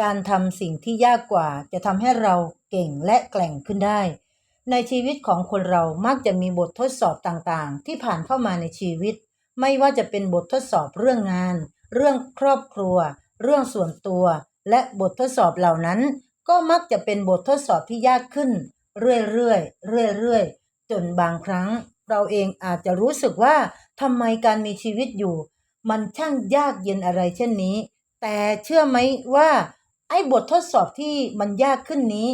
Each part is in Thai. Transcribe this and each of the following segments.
การทำสิ่งที่ยากกว่าจะทำให้เราเก่งและแกร่งขึ้นได้ ในชีวิตของคนเรามักจะมีบททดสอบต่างๆ ที่ผ่านเข้ามาในชีวิต ไม่ว่าจะเป็นบททดสอบเรื่องงาน เรื่องครอบครัว เรื่องส่วนตัว และบททดสอบเหล่านั้น ก็มักจะเป็นบททดสอบที่ยากขึ้น เรื่อยๆเรื่อยๆจนบางครั้ง เราเองอาจจะรู้สึกว่าทำไมการมีชีวิตอยู่ มันช่างยากเย็นอะไรเช่นนี้ แต่เชื่อไหมว่า ไอ้บททดสอบที่มันยากขึ้นนี้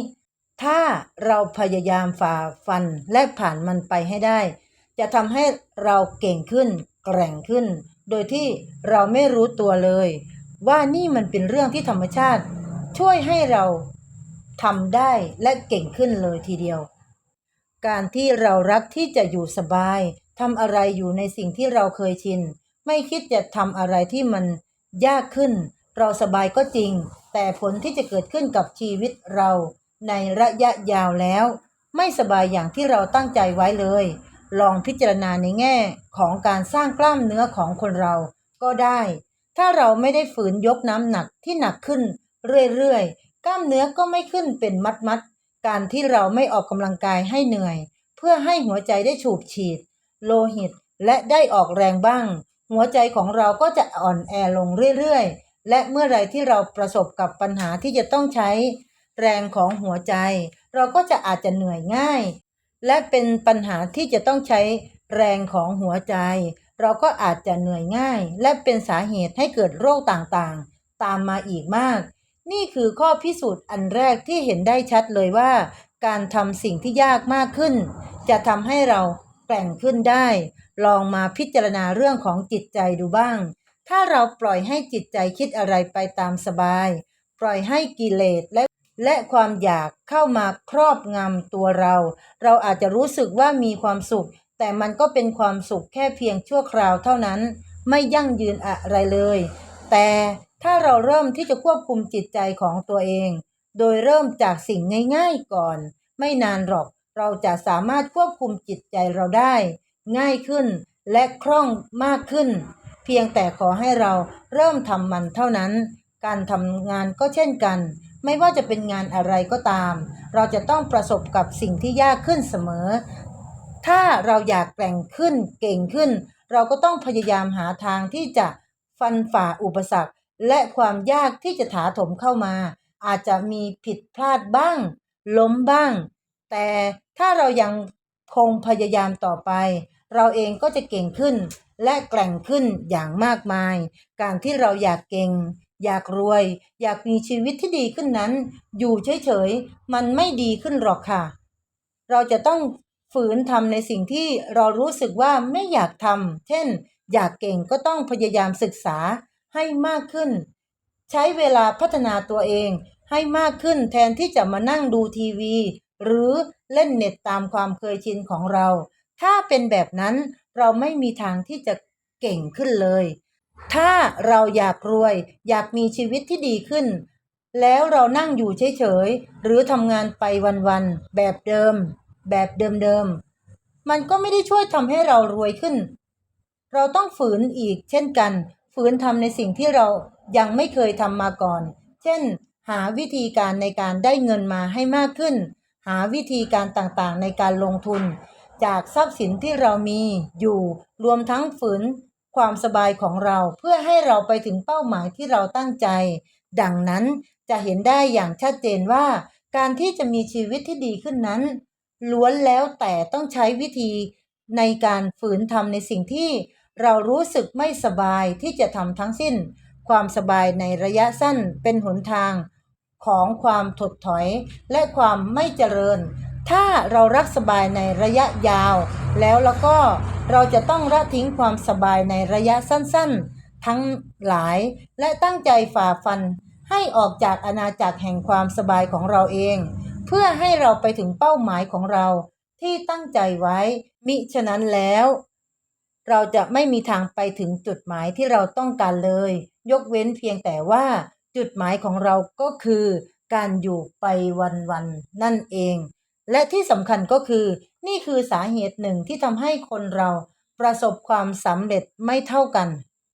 ถ้าเราพยายามฝ่าฟันและผ่านมันไปให้ได้ จะทำให้เราเก่งขึ้น แกร่งขึ้น โดยที่เราไม่รู้ตัวเลย ว่านี่มันเป็นเรื่องที่ธรรมชาติ ช่วยให้เราทำได้และเก่งขึ้นเลยทีเดียว การที่เรารักที่จะอยู่สบายทำอะไรอยู่ในสิ่งที่เราเคยชิน ไม่คิดจะทำอะไรที่มันยากขึ้น เราสบายก็จริง แต่ผลที่จะเกิดขึ้นกับชีวิตเราในระยะยาวแล้ว ไม่สบายอย่างที่เราตั้งใจไว้เลย ลองพิจารณาในแง่ของการสร้างกล้ามเนื้อของคนเราก็ได้ ถ้าเราไม่ได้ฝืนยกน้ำหนักที่หนักขึ้นเรื่อยๆ กล้ามเนื้อก็ไม่ขึ้นเป็นมัดๆ การที่เราไม่ออกกำลังกายให้เหนื่อย เพื่อให้หัวใจได้ฉูบฉีด โลหิตและได้ออกแรงบ้าง หัวใจของเราก็จะอ่อนแอลงเรื่อยๆ และเมื่อไรที่เราประสบกับปัญหาที่จะต้องใช้แรงของหัวใจ เราก็จะอาจจะเหนื่อยง่าย และเป็นปัญหาที่จะต้องใช้แรงของหัวใจ เราก็อาจจะเหนื่อยง่าย และเป็นสาเหตุให้เกิดโรคต่างๆ ตามมาอีกมาก นี่คือข้อพิสูจน์อันแรกที่เห็นได้ชัดเลยว่า การทำสิ่งที่ยากมากขึ้น จะทำให้เราแกร่งขึ้นได้ ลองมาพิจารณาเรื่องของจิตใจดูบ้าง ถ้าเราปล่อยให้จิตใจคิดอะไรไปตามสบาย ปล่อยให้กิเลสและและความอยากเข้ามาครอบงำตัวเรา เราอาจจะรู้สึกว่ามีความสุข แต่มันก็เป็นความสุขแค่เพียงชั่วคราวเท่านั้น ไม่ยั่งยืนอะไรเลย แต่ถ้าเราเริ่มที่จะควบคุมจิตใจของตัวเอง โดยเริ่มจากสิ่งง่ายๆก่อน ไม่นานหรอก เราจะสามารถควบคุมจิตใจเราได้ ง่ายขึ้นและคล่องมากขึ้น เพียงแต่ขอให้เราเริ่มทำมันเท่านั้น การทำงานก็เช่นกัน ไม่ว่าจะเป็นงานอะไรก็ตาม เราจะต้องประสบกับสิ่งที่ยากขึ้นเสมอ ถ้าเราอยากแกร่งขึ้นเก่งขึ้น เราก็ต้องพยายามหาทางที่จะฟันฝ่าอุปสรรค และความยากที่จะถาถมเข้ามา อาจจะมีผิดพลาดบ้าง ล้มบ้าง แต่ถ้าเรายังคงพยายามต่อไป เราเองก็จะเก่งขึ้น และแกร่งขึ้นอย่างมากมาย การที่เราอยากเก่ง อยากรวย อยากมีชีวิตที่ดีขึ้นนั้น อยู่เฉยๆ มันไม่ดีขึ้นหรอกค่ะ เราจะต้องฝืนทำในสิ่งที่เรารู้สึกว่าไม่อยากทำเช่น อยากเก่งก็ต้องพยายามศึกษาให้มากขึ้น ใช้เวลาพัฒนาตัวเองให้มากขึ้นแทนที่จะมานั่งดูทีวี หรือเล่นเน็ตตามความเคยชินของเรา ถ้าเป็นแบบนั้นเราไม่มีทางที่จะเก่งขึ้นเลย ถ้าเราอยากรวย อยากมีชีวิตที่ดีขึ้น แล้วเรานั่งอยู่เฉยๆ หรือทำงานไปวันๆ แบบเดิม แบบเดิมๆ มันก็ไม่ได้ช่วยทำให้เรารวยขึ้น เราต้องฝืนอีกเช่นกัน ฝืนทำในสิ่งที่เรายังไม่เคยทำมาก่อน เช่น หาวิธีการในการได้เงินมาให้มากขึ้น หาวิธีการต่างๆ ในการลงทุน จากทรัพย์สินที่เรามีอยู่รวมทั้งฝืนความสบายของเราเพื่อให้เราไปถึงเป้าหมายที่เราตั้งใจ ดังนั้นจะเห็นได้อย่างชัดเจนว่า การที่จะมีชีวิตที่ดีขึ้นนั้น ล้วนแล้วแต่ต้องใช้วิธีในการฝืนทำในสิ่งที่เรารู้สึกไม่สบายที่จะทำทั้งสิ้น ความสบายในระยะสั้นเป็นหนทาง ของความถดถอยและความไม่เจริญ ถ้าเรารักสบายในระยะยาว แล้วแล้วก็เราจะต้องละทิ้งความสบายในระยะสั้นๆ ทั้งหลาย และตั้งใจฝ่าฟัน ให้ออกจากอาณาจักรแห่งความสบายของเราเอง เพื่อให้เราไปถึงเป้าหมายของเราที่ตั้งใจไว้ มิฉะนั้นแล้ว เราจะไม่มีทางไปถึงจุดหมายที่เราต้องการเลย ยกเว้นเพียงแต่ว่า จุดหมายของเราก็คือ การอยู่ไปวันๆนั่นเอง และที่สำคัญก็คือ นี่คือสาเหตุหนึ่งที่ทำให้คนเราประสบความสำเร็จไม่เท่ากัน